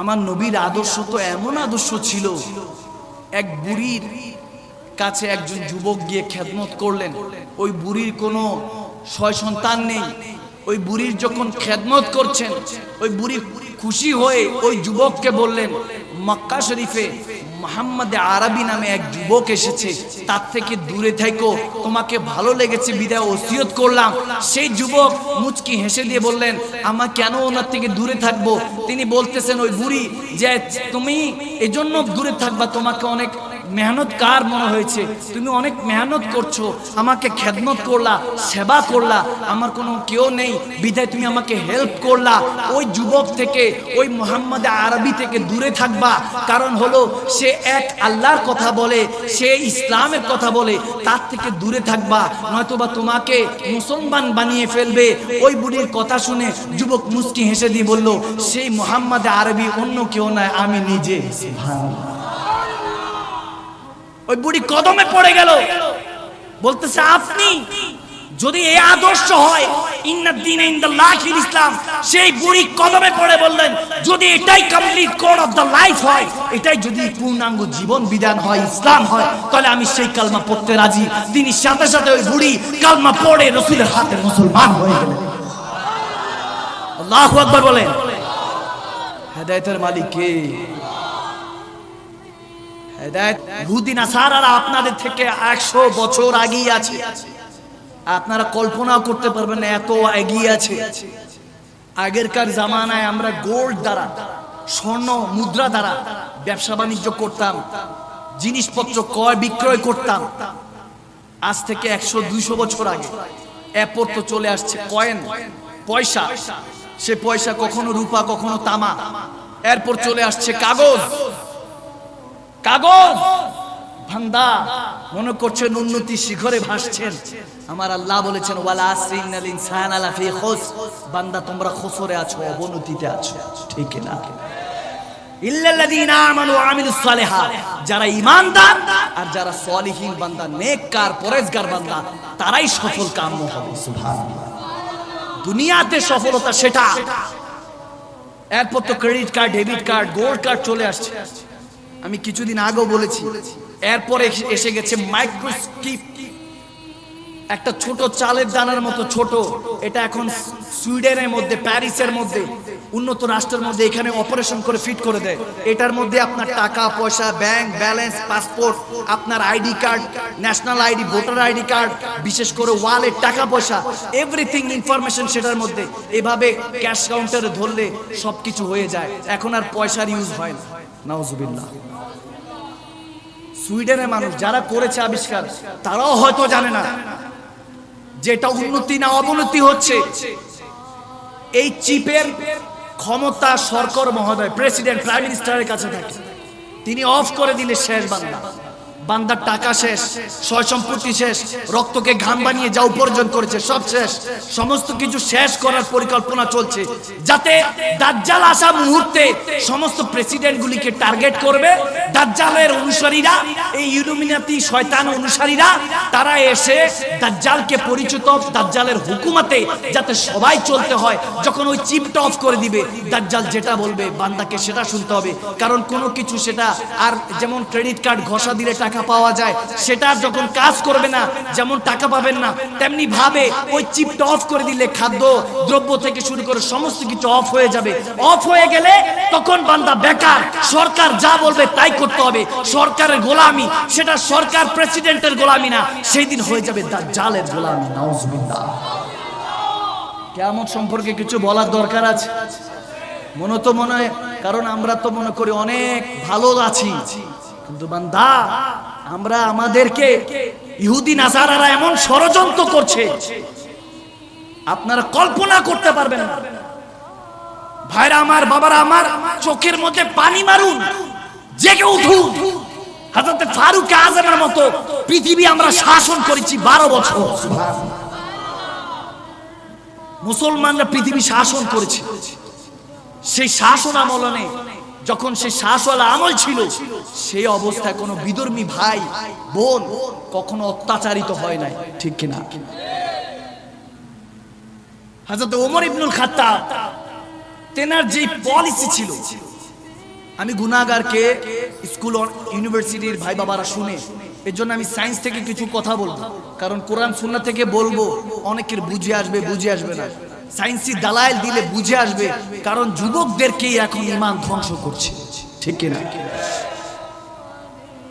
আমার নবীর আদর্শ তো এমন আদর্শ ছিল। এক বুড়ির কাছে একজন যুবক গিয়ে খেদমত করলেন। ওই বুড়ির কোনো ছয় সন্তান নেই। ওই বুড়ির যখন খেদমত করছেন, ওই বুড়ি খুশি হয়ে ওই যুবককে বললেন, মক্কা শরীফে মোহাম্মদ আরবি নামে এক যুবক এসেছে। তার থেকে দূরে থাকো তোমাকে ভালো লেগেছে, বিদায় ওসিয়ত করলাম। সেই যুবক মুচকি হেসে দিয়ে বললেন, আমার কেন ওনার থেকে দূরে থাকব? তিনি বলতেছেন, ওই বুড়ি, যে তুমি এজন্য দূরে থাকবা, তোমাকে অনেক মেহনত কার মনে হয়েছে? তুমি অনেক মেহনত করছ, আমাকে খেদমত করলা, সেবা করলা, আমার কোনো কেউ নেই, বিদায় তুমি আমাকে হেল্প করলা। ওই যুবক থেকে, ওই মোহাম্মদ আরবি থেকে দূরে থাকবা। কারণ হলো, সে এক আল্লাহর কথা বলে, সে ইসলামের কথা বলে, তার থেকে দূরে থাকবা। নয়তোবা তোমাকে মুসলমান বানিয়ে ফেলবে। ওই বুড়ির কথা শুনে যুবক মুস্কি হেসে দিয়ে বলল, সেই মোহাম্মদ আরবি অন্য কেউ নয়, আমি নিজে। ওই বুড়ি কদমে পড়ে গেল। বলতেছে, আপনি যদি এই আদর্শ হয় ইসলাম। সেই বুড়ি কদমে পড়ে বললেন, যদি এটাই complete code of the life হয়, এটাই যদি পূর্ণাঙ্গ জীবন বিধান হয়, ইসলাম হয়, তাহলে আমি সেই কালমা পড়তে রাজি। তিনি সাথে সাথে ওই বুড়ি কালমা পড়ে রসুলের হাতে মুসলমান হয়ে গেলেন। আল্লাহু আকবার বলেন। হেদায়েতের মালিক কে? আপনাদের থেকে একশো বছর আগিয়ে আছে। আপনারা কল্পনা করতে পারবেন না, এত এগিয়ে আছে। আগেরকার জামানায় আমরা গোল্ড দ্বারা, স্বর্ণ মুদ্রা দ্বারা ব্যবসা বাণিজ্য করতাম, জিনিসপত্র ক্রয় বিক্রয় করতাম। আজ থেকে একশো, দুইশো বছর আগে, এরপর তো চলে আসছে কয়েন পয়সা। সে পয়সা কখনো রূপা, কখনো তামা। এরপর চলে আসছে কাগজ। কাগজ! ভান্দা মনে করছেন উন্নতি শিখরে ভাসছেন। আমার আল্লাহ বলেছেন, ওয়ালা আসরিনাল ইনসানা লাফি খুস বান্দা, তোমরা খুসরে আছো, অবনতিতে আছো। ঠিক না? ইল্লাল্লাযীনা আমানু ওয়া আমিলুস সালিহাত যারা ঈমানদার আর যারা সলিহিন বান্দা, নেককার, পরেজগার বান্দা, তারাই সফল কাম্য হবে, সুবহানাল্লাহ। দুনিয়াতে সফলতা সেটা। এরপর তো credit card debit card gold card চলে আসছে। আমি কিছুদিন আগেও বলেছি, এরপরে এসে গেছে মাইক্রোস্কিপ একটা ছোট চালের দানার মতো ছোট, এটা এখন সুইডেনের মধ্যে, প্যারিসের মধ্যে, উন্নত রাষ্ট্রের মধ্যে এখানে অপারেশন করে ফিট করে দেয়। এটার মধ্যে আপনার টাকা, পয়সা ব্যাংক ব্যালেন্স পাসপোর্ট আপনার ID card national ID voter ID card বিশেষ করে ওয়ালেট টাকা, পয়সা এভরিথিং ইনফরমেশন সেটার মধ্যে। এভাবে ক্যাশ কাউন্টারে ধরলে সবকিছু হয়ে যায়। এখন আর পয়সার ইউজ হয় না। নাউজুবিল্লাহ। সুইডেনের মানুষ যারা করেছে আবিষ্কার, তারাও হয়তো জানে না। যেটা উন্নতি না অবনতি হচ্ছে। এই চিপের ক্ষমতা সরকার মহোদয়, প্রেসিডেন্ট, প্রাইম মিনিস্টারের কাছে থাকে। তিনি অফ করে দিলে শেষ বান্দা বান্দার টাকা শেষ, সয় সম্পত্তি শেষ, রক্তকে ঘাম বানিয়ে যা উপার্জন করেছে সব শেষ। সমস্ত কিছু শেষ করার পরিকল্পনা চলছে। যাতে দাজ্জাল আসা মুহূর্তে সমস্ত প্রেসিডেন্ট গুলিকে টার্গেট করবে, দাজ্জালের অনুসারীরা, এই ইলুমিনাতি শয়তান অনুসারীরা, তারা এসে দাজ্জালকে পরিচিত, দাজ্জালের হুকুমাতে যাতে সবাই চলতে হয়। যখন ওই চিপটা অফ করে দিবে, দাজ্জাল যেটা বলবে, বান্দাকে সেটা শুনতে হবে। কারণ কোনো কিছু সেটা আর যেমন ক্রেডিট কার্ড ঘষা দিলে টাকা পাওয়া যায়, সেটা যখন কাজ করবে না, যেমন টাকা পাবেন না, তেমনি ভাবে ওই চিপটা অফ করে দিলে খাদ্য, দ্রব্য থেকে শুরু করে সমস্ত কিছু অফ হয়ে যাবে। অফ হয়ে গেলে তখন বান্দা বেকার, সরকার যা বলবে তাই করতে হবে। সরকারের গোলামি, সেটা সরকার প্রেসিডেন্টের গোলামি না, সেই দিন হয়ে যাবে দাজ্জালের গোলামি, নাউজুবিল্লাহ। কেমন সম্পর্কে কিছু বলার দরকার আছে? মনে তো মনে হয়, কারণ আমরা তো মনে করি অনেক ভালো আছি। কিন্তু বান্দা, আমরা আমাদেরকে ইহুদি, নাসারারা এমন ষড়যন্ত্র করছে, আপনারা কল্পনা করতে পারবেন না। ভাইরা আমার, বাবারা আমার, চোখের মধ্যে পানি মারুন, জেগে উঠুন। হাজরতে ফারুক আজমের মতো পৃথিবী আমরা শাসন করেছি বারো বছর। মুসলমানরা পৃথিবী শাসন করেছে। সেই শাসন আমলনে যখন সে শাসওয়ালা আমল ছিল, সেই অবস্থায় কোনো বিধর্মী ভাই, বোন কখনো অত্যাচারিত হয় নাই, ঠিক কিনা? হাজরত ওমর ইবনুল খাত্তাব, তেনার যে পলিসি ছিল, আমি গুণাগারকে স্কুল ইউনিভার্সিটির ভাই বাবারা শুনে এর জন্য আমি সায়েন্স থেকে কিছু কথা বলব, কারণ কোরআন সুন্না থেকে বলব, অনেকের বুঝে আসবে বুঝে আসবে না। সায়েন্সি দালাইল দিলে বুঝে আসবে, কারণ যুবকদেরকেই এখন ইমান ধ্বংস করছে। ঠিক কিনা?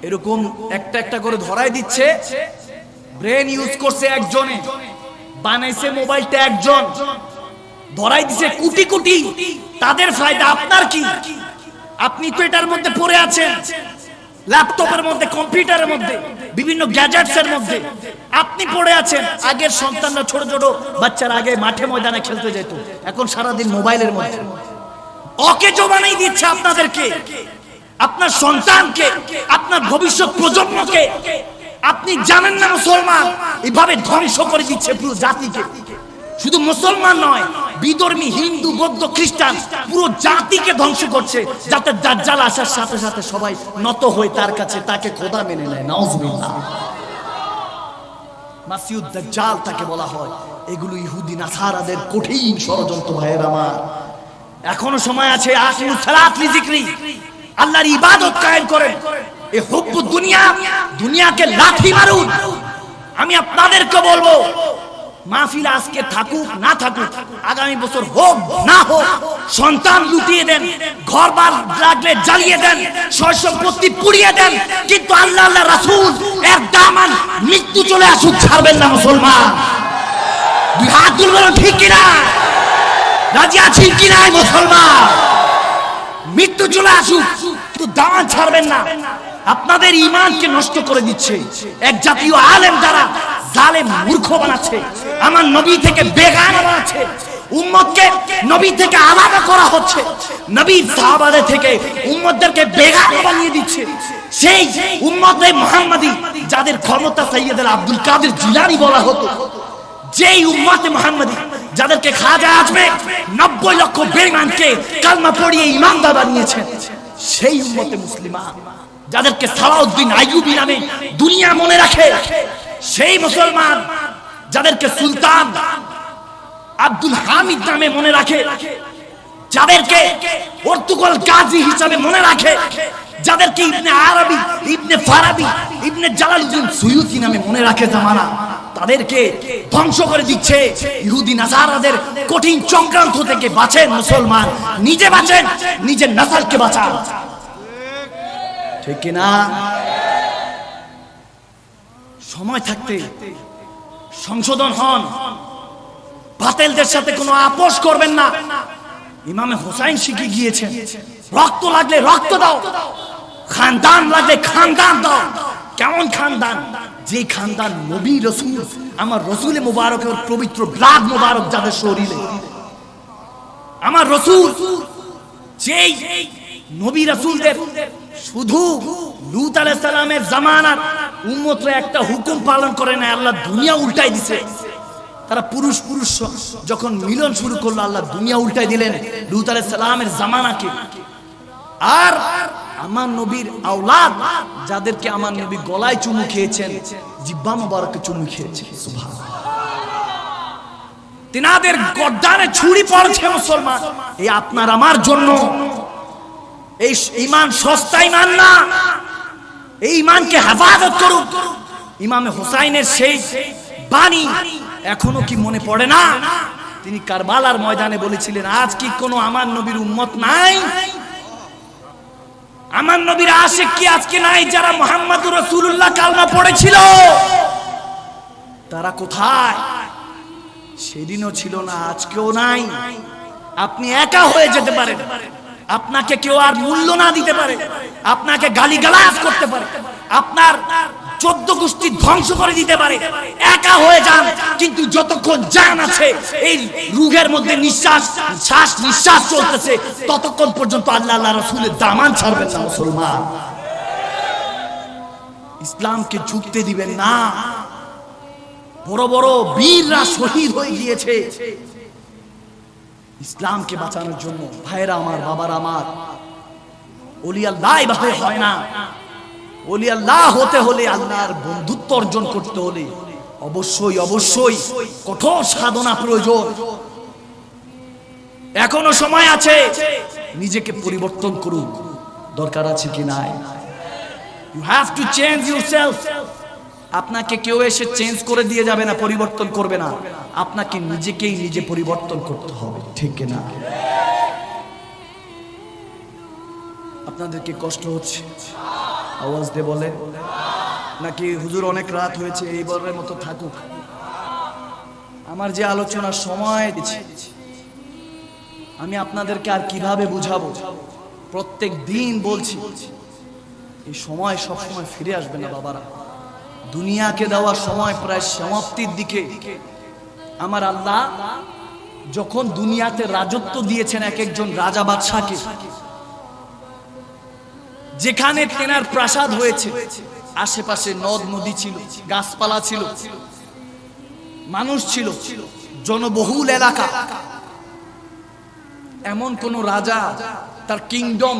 এরকম একটা একটা করে ধরাই দিচ্ছে। ব্রেন ইউজ করছে একজনে, বানাইছে মোবাইলটা একজন, ধরাই দিছে কোটি কোটি। তাদের ফায়দা আপনার কি? আপনি তো এটার মধ্যে পড়ে আছেন। ল্যাপটপের মধ্যে কম্পিউটারের মধ্যে, বিভিন্ন গ্যাজেটস এর মধ্যে। আপনি পড়ে আছেন, আগের সন্তানরা ছোট ছোট বাচ্চারা আগে মাঠে ময়দানে খেলতে যেত, এখন সারাদিন মোবাইলের মধ্যে। ওকে জমানাই দিচ্ছে আপনাদেরকে, আপনার সন্তানকে, আপনার ভবিষ্যৎ প্রজন্মকে। আপনি জানেন না মুসলমান, এভাবে ধ্বংস করে দিচ্ছে পুরো জাতিকে। শুধু মুসলমান নয় বিধর্মী, হিন্দু, বৌদ্ধ, খ্রিস্টান পুরো জাতিকে ধ্বংস করছে যাতে দাজ্জাল আসার সাথে সাথে সবাই নত হয়ে তার কাছে তাকে খোদা মেনে নেয়। নাউজুবিল্লাহ। মাসিউদ দাজ্জাল তাকে বলা হয়। এগুলো ইহুদি, নাসারাদের কঠিন ষড়যন্ত্র, ভাইয়ের আমার। এখনও সময় আছে আসিউ সালাত লিজিকরি আল্লাহর ইবাদত কায়েম করেন। এ হুব্বু দুনিয়া, দুনিয়াকে লাথি মারুন। আমি আপনাদেরকে বলব মাহফিল আজকে থাকুক, না থাকুক, আগামী বছর হোক, না হোক, সন্তান লুটিয়ে দেন, ঘর বার লাগলে জ্বালিয়ে দেন সম্পত্তি পুড়িয়ে দেন, কিন্তু আল্লাহ আল্লাহ রাসূল এর দামান মৃত্যু চলে আসুক, ছাড়বেন না মুসলমান। হাত তুলবেন ঠিক কিনা? রাজি আছেন কিনা মুসলমান? মৃত্যু চলে আসুক, কিন্তু দামান ছাড়বেন না। আপনাদের ইমানকে নষ্ট করে দিচ্ছে। এক জাতীয় আলেম দ্বারা জালেম মূর্খ বানাচ্ছে, আমার নবী থেকে বেগান বানাচ্ছে, উম্মতকে নবী থেকে আলাদা করা হচ্ছে, নবী সাহাবাদের থেকে উম্মতদেরকে বেগানা বানিয়ে দিচ্ছে। সেই উম্মতে মোহাম্মদী, যাদের ক্ষমতা সাইয়েদের আব্দুল কাদের জিলানি বলা হতো, যেই উম্মতে মোহাম্মদী, যাদেরকে খাজা আসবে নব্বই লক্ষ বেঈমানকে কালমা পড়িয়ে ইমানদার বানিয়েছেন, সেই উম্মতে মুসলিমা যাদেরকে সালাউদ্দিন আইয়ুবী নামে দুনিয়া মনে রাখে, সেই মুসলমান যাদেরকে সুলতান আব্দুল হামিদ নামে মনে রাখে, যাদেরকে পর্তুগাল গাজী হিসাবে মনে রাখে, যাদেরকে Ibn Arabi, Ibn Farabi, Ibn Jalaluddin Suyuti নামে মনে রাখে জামানা, তাদেরকে ধ্বংস করে দিচ্ছে ইহুদি নাসারাদের কঠিন চক্রান্ত থেকে বাঁচেন মুসলমান, নিজে বাঁচেন, নিজের নাসালকে বাঁচান। ঠিক কিনা? সময় থাকতে সংশোধন হন। বাতেলদের সাথে কোনো আপোষ করবেন না। ইমামে হোসাইন শিখে গিয়েছেন, রক্ত লাগলে রক্ত দাও, খানদান লাগলে খানদান দাও। কেমন খানদান? যে খানদান নবী রসুল, আমার রসুলে মুবারকের পবিত্র ব্লাদ মুবারক যাদের শরীরে। আমার রসুল, যেই নবী রসুলদের শুধু লুত আলাইহিস সালামের জামানার উম্মতরা একটা হুকুম পালন করে না আল্লাহ দুনিয়া উল্টাই দিছে। তারা পুরুষ পুরুষ যখন মিলন শুরু করল, আল্লাহ দুনিয়া উল্টাই দিলেন লুত আলাইহিস সালামের জামানাকে। আর আমার নবীর আওলাদ যাদেরকে আমার নবী গলায় চুমু খেয়েছেন, জিব্বা মুবারকে চুমু খেয়েছে। তিনাদের গর্দানে ছুরি পড়ছে মুসলমান। এই আপনার আমার জন্য এই ইমান সস্তা ইমান না। এই ইমানকে হেফাজত করুন। ইমামে হোসাইনের সেই বাণী এখনও কি মনে পড়ে না? তিনি কারবালার ময়দানে বলেছিলেন, আজ কি কোনো আমার নবীর উম্মত নাই? আমার নবীর আশেক কি আজকে নাই যারা মোহাম্মদ রসুল্লাহ কালমা পড়েছিল? তারা কোথায়? সেদিনও ছিল না, আজকেও নাই। আপনি একা হয়ে যেতে পারেন। আপনাকে কেউ আর মূল্য না দিতে পারে। আপনাকে গালি গালাজ করতে পারে। আপনার চোদ্দ গোষ্ঠী ধ্বংস করে দিতে পারে। একা হয়ে যান, কিন্তু যতক্ষণ জান আছে, এই রুগের মধ্যে নিঃশ্বাস, শ্বাস নিঃশ্বাস চলতেছে, ততক্ষণ পর্যন্ত আল্লাহ আল্লাহ রসুলের দামান ছাড়বেন না, মুসলমান। ইসলামকে ঝুঁকতে দিবেন না। বড় বড় বীররা শহীদ হয়ে গিয়েছে। ইসলামকে বাঁচানোর জন্য ভাইরা আমার, বাবার আমার অলি আল্লাহ এভাবে হয় না। অলি আল্লাহ হতে হলে আল্লাহর বন্ধুত্ব অর্জন করতে হলে অবশ্যই অবশ্যই কঠোর সাধনা প্রয়োজন। এখনও সময় আছে, নিজেকে পরিবর্তন করুন। দরকার আছে কি নাই? You have to change yourself আপনাকে কেউ এসে চেঞ্জ করে দিয়ে যাবে না, পরিবর্তন করবে না। আপনাকে নিজেকেই নিজে পরিবর্তন করতে হবে, ঠিক না আপনাদেরকে কষ্ট হচ্ছে। আওয়াজ দিয়ে বলে নাকি হুজুর অনেক রাত হয়েছে এইবারের মতো থাকুক। আমার যে আলোচনার সময় আমি আপনাদেরকে আর কীভাবে বুঝাবো? প্রত্যেক দিন বলছি, এই সময় সবসময় ফিরে আসবে না বাবারা। দুনিয়াকে দেওয়ার সময় প্রায় সমাপ্তির দিকে আমার আল্লাহ যখন দুনিয়াতে রাজত্ব দিয়েছেন এক একজন রাজা বাদশাকে, যেখানে তেনার প্রাসাদ হয়েছে, আশেপাশে নদ নদী ছিল, গাছপালা ছিল, মানুষ ছিল, জনবহুল এলাকা। এমন কোন রাজা তার কিংডম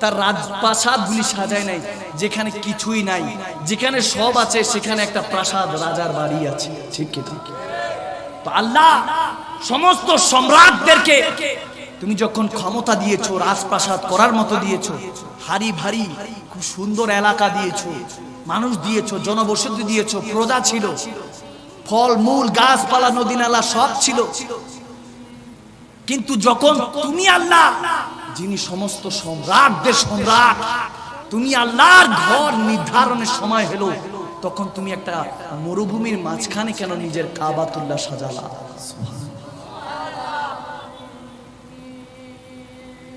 তার রাজপ্রাসাদগুলি সাজায় নাই, যেখানে কিছুই নাই। যেখানে সব আছে, সেখানে একটা প্রাসাদ, রাজার বাড়ি আছে। ঠিক ঠিক আল্লাহ সমস্ত সম্রাটদেরকে, তুমি যখন ক্ষমতা দিয়েছ, রাজপ্রাসাদ করার মতো দিয়েছ হারি ভারী, খুব সুন্দর এলাকা দিয়েছ, মানুষ দিয়েছ, জনবসতি দিয়েছ, প্রজা ছিল, ফল, মূল, গাছপালা, নদী, নালা, সব ছিল। কিন্তু যখন তুমি আল্লাহ যিনি সমস্ত সম্রাটদের সম্রাট, তুমি আল্লাহর ঘর নির্ধারণের সময় হলো, তখন তুমি একটা মরুভূমির মাঝখানে কেন নিজের কাবাতুল্লাহ সাজালা?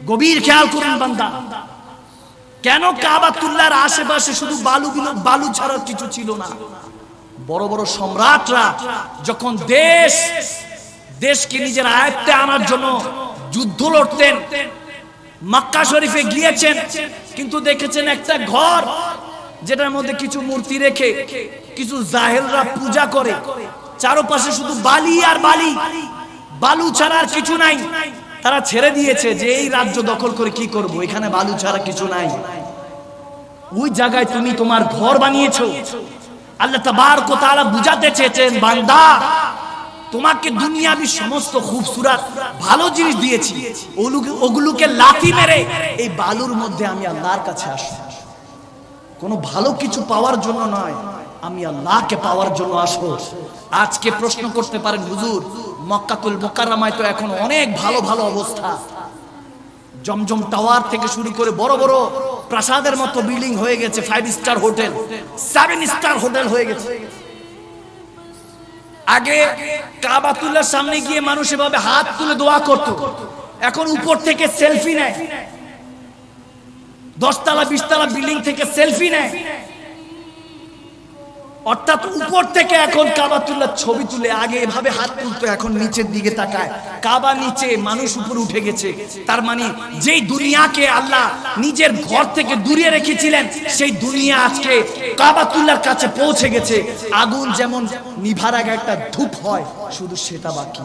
গভীর খেয়াল করুন বান্দা। কেন কাবাতুল্লাহর আশেপাশে শুধু বালু বালু ছাড়া কিছু ছিল না? বড় বড় সম্রাটরা যখন দেশ, দেশকে নিজের আয়ত্তে আনার জন্য যুদ্ধ লড়তেন মক্কা শরীফে গিয়েছেন, কিন্তু দেখেছেন একটা ঘর যেটার মধ্যে কিছু মূর্তি রেখে কিছু জাহেলরা পূজা করে। চারপাশে শুধু বালি আর বালি। বালু ছাড়া আর কিছু নাই। তারা ছেড়ে দিয়েছে যে এই রাজ্য দখল করে কি করব? এখানে বালু ছাড়া কিছু নাই। ওই জায়গায় তুমি তোমার ঘর বানিয়েছো। আল্লাহ তাবারক ওয়া তাআলা বুঝাতে চেয়েছেন, বান্দা তোমাকে দুনিয়াবি সমস্ত খুবসুরাত, ভালো জিনিস দিয়েছি। ওগুলো- ওগুলোকে লাথি মেরে এই বালুর মধ্যে আমি আল্লাহর কাছে আসি কোনো ভালো কিছু পাওয়ার জন্য নয়, আমি আল্লাহকে পাওয়ার জন্য আসব। আজকে প্রশ্ন করতে পারেন, হুজুর, মক্কাতুল মোকাররামায় তো এখন অনেক ভালো ভালো অবস্থা। জমজম টাওয়ার থেকে শুরু করে বড় বড় প্রাসাদের মতো বিল্ডিং হয়ে গেছে five star hotel seven star hotel হয়ে গেছে। আগে কাবাতুল্লার সামনে গিয়ে মানুষ এভাবে হাত তুলে দোয়া করত। এখন উপর থেকে সেলফি নেয়। দশতলা, বিশতলা বিল্ডিং থেকে সেলফি নেয়। অর্থাৎ উপর থেকে এখন কাবাতুল্লাহ ছবি তুলে আগে এভাবে হাত তুলতো, এখন নিচের দিকে তাকায়। কাবা নিচে মানুষ উপর উঠে গেছে। তার মানে যেই দুনিয়াকে আল্লাহ নিজের ঘর থেকে দূরে রেখেছিলেন, সেই দুনিয়া আজকে কাবাতুল্লাহর কাছে পৌঁছে গেছে। আগুন যেমন নিভার আগে একটা ধূপ হয়, শুধু সেটা বাকি।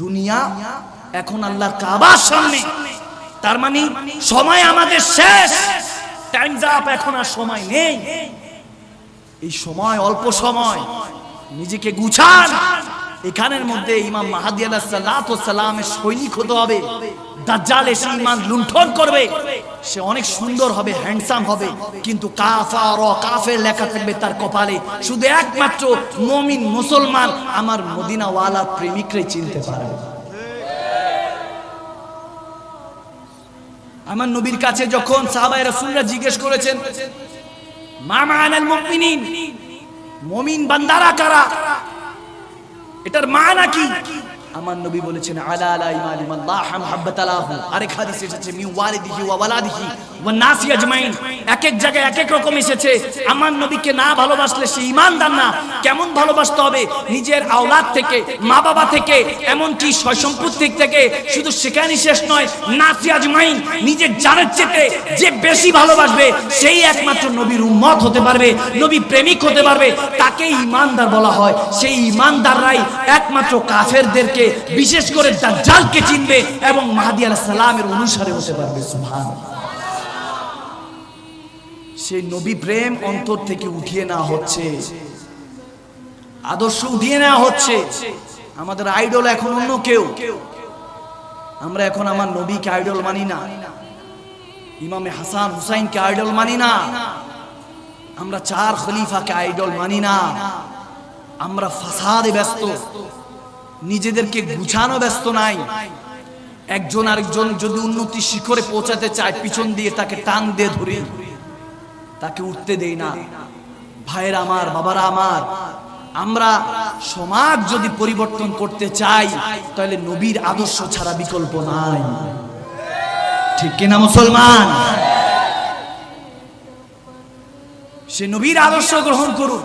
দুনিয়া এখন আল্লাহ কাবার সামনে। তার মানে সময় আমাদের শেষ। টাইম আপ এখন আর সময় নেই। এই সময় অল্প সময়, নিজেকে গুছান। এখানের মধ্যে ইমাম মাহাদি আলাহ সালামের সৈনিক হতে হবে। দাজ্জাল এসে ইমান লুণ্ঠন করবে। সে অনেক সুন্দর হবে হ্যান্ডসাম হবে, কিন্তু কাফা র কাফের লেখা থাকবে তার কপালে। শুধু একমাত্র মমিন মুসলমান আমার মদিনাওয়ালা প্রেমিকরে চিনতে পারবে। আমার নবীর কাছে যখন সাহাবাই রাসূলরা জিজ্ঞেস করেছেন, মা মানাল মুমিনিন? মুমিন বান্দারা কারা? এটার মানা কি আমার নবী বলেছেন, আলা আলা আরেক হাদিস এসেছে, মি ওয়ালিদিহি ওয়া ওয়ালাদিহি ওয়া নাসি আজমাইন। এক এক জায়গায় এক এক রকম এসেছে। আমার নবীকে না ভালোবাসলে সে না। কেমন ভালোবাসতে হবে? নিজের আওলাদ থেকে মা বাবা থেকে এমন কি থেকে। শুধু সেখানেই শেষ নয়, নাসি আজমাইন, নিজের জানের চেতে যে বেশি ভালোবাসবে, সেই একমাত্র নবীর উম্মত হতে পারবে, নবী প্রেমিক হতে পারবে। তাকে ঈমানদার বলা হয়। সেই ঈমানদাররাই একমাত্র কাফেরদেরকে বিশেষ করে দাজ্জালকে চিনবে এবং মাহাদি আলাইহিস সালামের অনুসারে হতে পারবে, সুবহানাল্লাহ। সেই নবী প্রেম অন্তর থেকে উঠিয়ে নেওয়া হচ্ছে। আদর্শ উঠিয়ে নেওয়া হচ্ছে। আমাদের আইডল এখন অন্য কেউ। আমরা এখন আমার নবীকে আইডল মানি না। ইমামে হাসান হুসাইনকে আইডল মানি না। আমরা চার খলিফাকে আইডল মানি না। আমরা ফাসাদে ব্যস্ত। নিজেদেরকে গুছানো ব্যস্ত নাই। একজন আরেকজন যদি উন্নতি শিখরে পৌঁছাতে চায়, পিছন দিয়ে তাকে টান দিয়ে ধরি। তাকে উঠতে দেই না। ভাইয়ের আমার, বাবারা আমার, আমরা সমাজ যদি পরিবর্তন করতে চাই, তাহলে নবীর আদর্শ ছাড়া বিকল্প নাই। ঠিক কিনা মুসলমান? সে নবীর আদর্শ গ্রহণ করুক।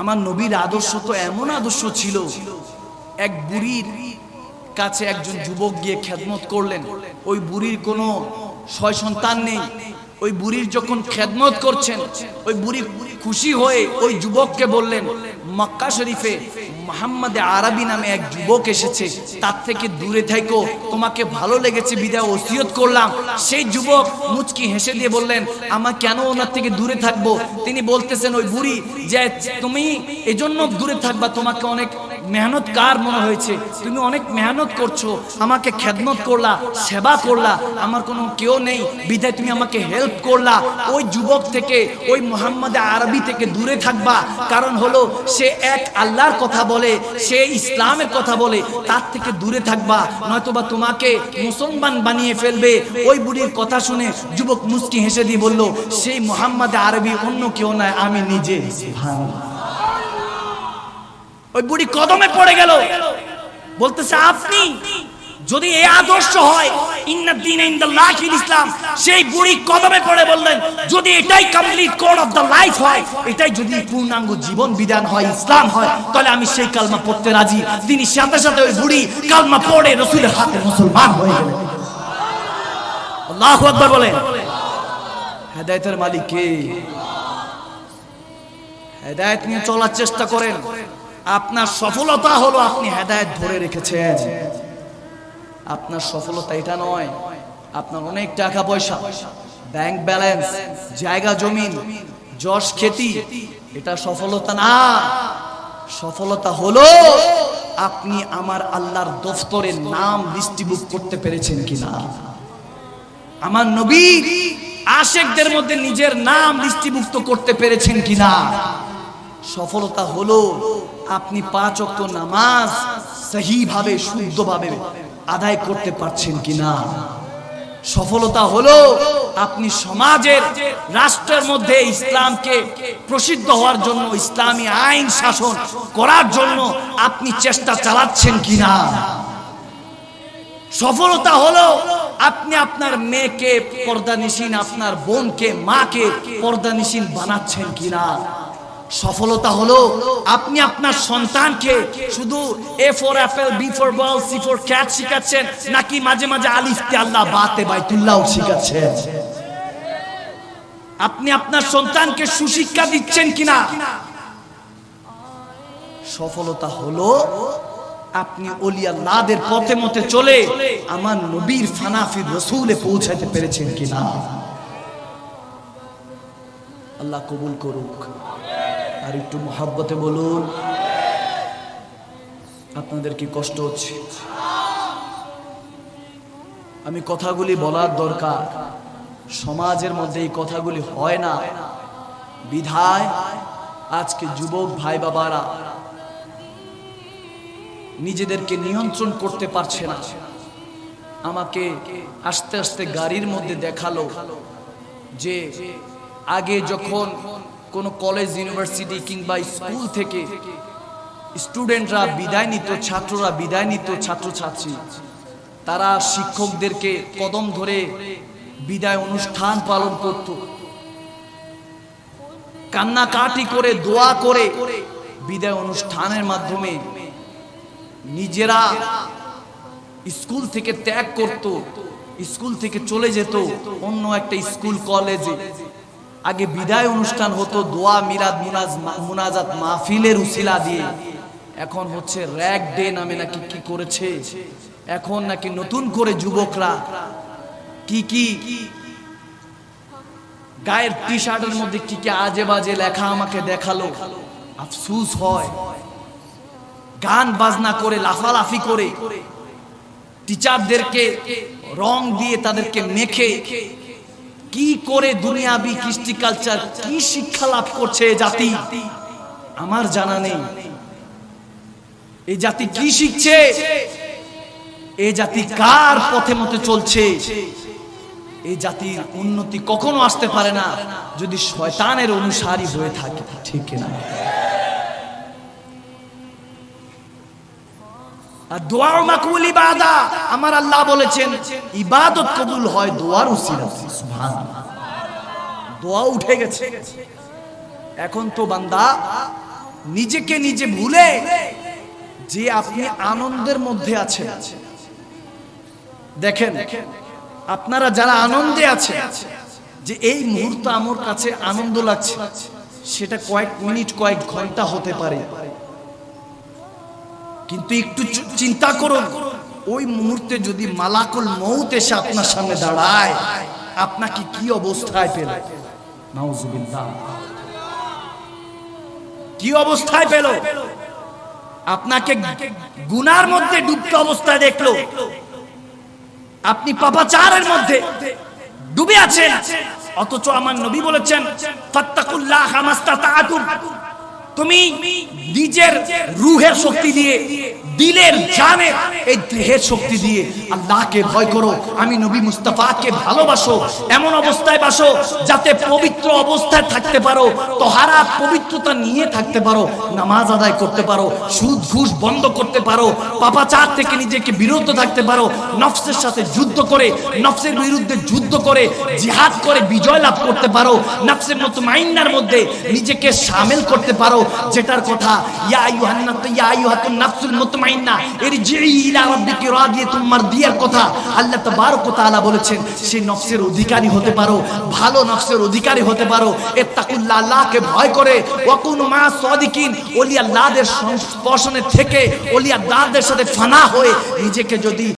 আমার নবীর আদর্শ তো এমন আদর্শ ছিল। এক বুড়ির কাছে একজন যুবক গিয়ে খেদমত করলেন। ওই বুড়ির কোনো ছয় সন্তান নেই। ওই বুড়ির যখন খেদমত করছেন, ওই বুড়ি খুশি হয়ে ওই যুবককে বললেন, মক্কা শরীফে মোহাম্মদ আরবি নামে এক যুবক এসেছে, তার থেকে দূরে থাইকো, তোমাকে ভালো লেগেছে বিদায় ওসিয়ত করলাম। সেই যুবক মুচকি হেসে দিয়ে বললেন আমার কেন ওনার থেকে দূরে থাকব? তিনি বলতেছেন, ওই বুড়ি যে তুমি এজন্য দূরে থাকবা, তোমাকে অনেক মেহনত কার মনে হয়েছে? তুমি অনেক মেহনত করছ, আমাকে খেদমত করলা, সেবা করলা, আমার কোনো কেউ নেই বিধায় তুমি আমাকে হেল্প করলা। ওই যুবক থেকে, ওই মোহাম্মদ আরবি থেকে দূরে থাকবা। কারণ হলো, সে এক আল্লাহর কথা বলে, সে ইসলামের কথা বলে, তার থেকে দূরে থাকবা। নয়তোবা তোমাকে মুসলমান বানিয়ে ফেলবে। ওই বুড়ির কথা শুনে যুবক মুস্কি হেসে দিয়ে বলল, সেই মোহাম্মদ আরবি অন্য কেউ নয়, আমি নিজে সুবহানাল্লাহ। ওই বুড়ি কদমে পড়ে গেল। বলতেছে, আপনি যদি এই আদর্শ হয় ইন্না দিন ইনদাল্লাহিল ইসলাম। সেই বুড়ি কদমে পড়ে বললেন, যদি এটাই complete code of the life হয়, এটাই যদি পূর্ণাঙ্গ জীবন বিধান হয়, ইসলাম হয়, তাহলে আমি সেই কালমা পড়তে রাজি। তিনি সাথে সাথে ওই বুড়ি কালমা পড়ে রসুলের হাতে মুসলমান হয়ে গেলেন। আল্লাহু আকবার বলেন হেদায়েতের মালিক কে? হেদায়েত নিয়ে চলার চেষ্টা করেন। আপনার সফলতা হলো আপনি হেদায়েত ধরে রেখেছেন। আপনার সফলতা এটা নয়, আপনার অনেক টাকা পয়সা ব্যাংক ব্যালেন্স জায়গা জমিন যশ খেতি, এটা সফলতা না। সফলতা হলো আপনি আমার আল্লাহর দফতরের নাম লিস্টিবুক করতে পেরেছেন কিনা। আমার নবী আশেকদের মধ্যে নিজের নাম লিস্টিভুক্ত করতে পেরেছেন কিনা। সফলতা হলো আপনি পাঁচ অক্ট নামাজ সহিভাবে, শুদ্ধভাবে আদায় করতে পারছেন কিনা? সফলতা হলো আপনি সমাজের, রাষ্ট্রের মধ্যে ইসলামকে প্রসিদ্ধ হওয়ার জন্য, ইসলামী আইন শাসন করার জন্য আপনি চেষ্টা চালাচ্ছেন কিনা? সফলতা হলো আপনি আপনার মেয়েকে পর্দা পর্দানিসীন, আপনার বোনকে, মাকে পর্দানিসীন বানাচ্ছেন কিনা? সফলতা হলো আপনি আপনার সন্তানকে শুধু A for apple B for ball C for cat শিখাচ্ছেন, নাকি মাঝে মাঝে আলিফ তে আল্লাহ বাতে বাইতুল্লাহ শিখাচ্ছেন? আপনি আপনার সন্তানকে সুশিক্ষা দিচ্ছেন কিনা? সফলতা হলো আপনি অলিয়াল্লাদের পথে মতে চলে আমার নবীর ফানাফির রসুলে পৌঁছাতে পেরেছেন কিনা? আল্লাহ কবুল করুক। আর একটু মহাব্বতে বলুন। আপনাদের কি কষ্ট হচ্ছে? আমি কথাগুলি বলার দরকার। সমাজের মধ্যে এই কথাগুলি হয় না। বিধায় আজকে যুবক ভাই বাবারা নিজেদেরকে নিয়ন্ত্রণ করতে পারছে না। আমাকে আস্তে আস্তে গাড়ির মধ্যে দেখাল যে আগে যখন কোনো কলেজ ইউনিভার্সিটি কিংবা স্কুল থেকে স্টুডেন্টরা বিদায় নিত, ছাত্ররা বিদায় নিত, ছাত্রছাত্রী। তারা শিক্ষকদেরকে কদম ধরে বিদায় অনুষ্ঠান পালন করত। কান্নাকাটি করে, দোয়া করে বিদায় অনুষ্ঠানের মাধ্যমে নিজেরা স্কুল থেকে ত্যাগ করত স্কুল থেকে চলে যেত অন্য একটা স্কুল কলেজে আগে বিদায় অনুষ্ঠান হতো, দোয়া মিরাদ মুনাজ মুনাজাত, মাহফিলের উসিলা দিয়ে। এখন হচ্ছে র্যাক ডে নামে নাকি কি করেছে? এখন নাকি নতুন করে যুবকরা কি কি গায়ের টি শার্টের মধ্যে কি কি আজে বাজে লেখা আমাকে দেখাল। আফসুস হয়। গান বাজনা করে, লাফালাফি করে। টিচারদেরকে রং দিয়ে তাদেরকে মেখে কি করে দুনিয়াবি কৃষ্টি কালচার কি শিক্ষা লাভ করছে জাতি? আমার জানা নেই। এই জাতি কি শিখছে? এ জাতি কার পথে মতে চলছে? এই জাতির উন্নতি কখনো আসতে পারে না, যদি শয়তানের অনুসারী হয়ে থাকে। ঠিক না ইবাদা। আমার আল্লাহ বলেছেন হয় উঠে গেছে। এখন তো বান্দা নিজেকে নিজে ভুলে যে আপনি আনন্দের মধ্যে আছেন। দেখেন, আপনারা যারা আনন্দে আছে যে এই মুহূর্ত আমার কাছে আনন্দ লাগছে, সেটা কয়েক মিনিট, কয়েক ঘণ্টা হতে পারে। কিন্তু একটু চিন্তা করুন, ওই মুহূর্তে যদি মালাকুল মৌত এসে আপনার সামনে দাঁড়ায়, আপনাকে কি অবস্থায় পেল? কি অবস্থায় পেল? আপনাকে গুনার মধ্যে ডুবতে অবস্থায় দেখল। আপনি পাপাচারের মধ্যে ডুবে আছেন। অথচ আমার নবী বলেছেন তুমি নিজের রুহের শক্তি দিয়ে, দিলের জানে এই দেহের শক্তি দিয়ে আল্লাহকে ভয় করো, আমি নবী মুস্তাফাকে ভালোবাসো, এমন অবস্থায় বাসো যাতে পবিত্র অবস্থায় থাকতে পারো, তোহারা পবিত্রতা নিয়ে থাকতে পারো, নামাজ আদায় করতে পারো, সুদ ঘুষ বন্ধ করতে পারো, পাপাচার থেকে নিজেকে বিরত থাকতে পারো, নফসের সাথে যুদ্ধ করে, নফসের বিরুদ্ধে যুদ্ধ করে, জিহাদ করে বিজয় লাভ করতে পারো, নফসের মতো মাইন্নার মধ্যে নিজেকে সামিল করতে পারো যেটার কথা, ইয়া ইয়া নাফসুল মুতমাইন্না ইলা রাব্বিকি মারদিয়ার কথা। আল্লাহ তাবারক ওয়া তাআলা বলেছেন নফসের অধিকারী হতে পারো, ভালো নফসের অধিকারী হতে পারো। ইত্তাকুল্লাহ আল্লাহকে ভয় করে, ওয়াকুনু মা সাদিকিন ওলি আল্লাহদের সংস্পর্শনে থেকে ওলি আল্লাহদের সাথে ফানা হয়ে নিজেকে যদি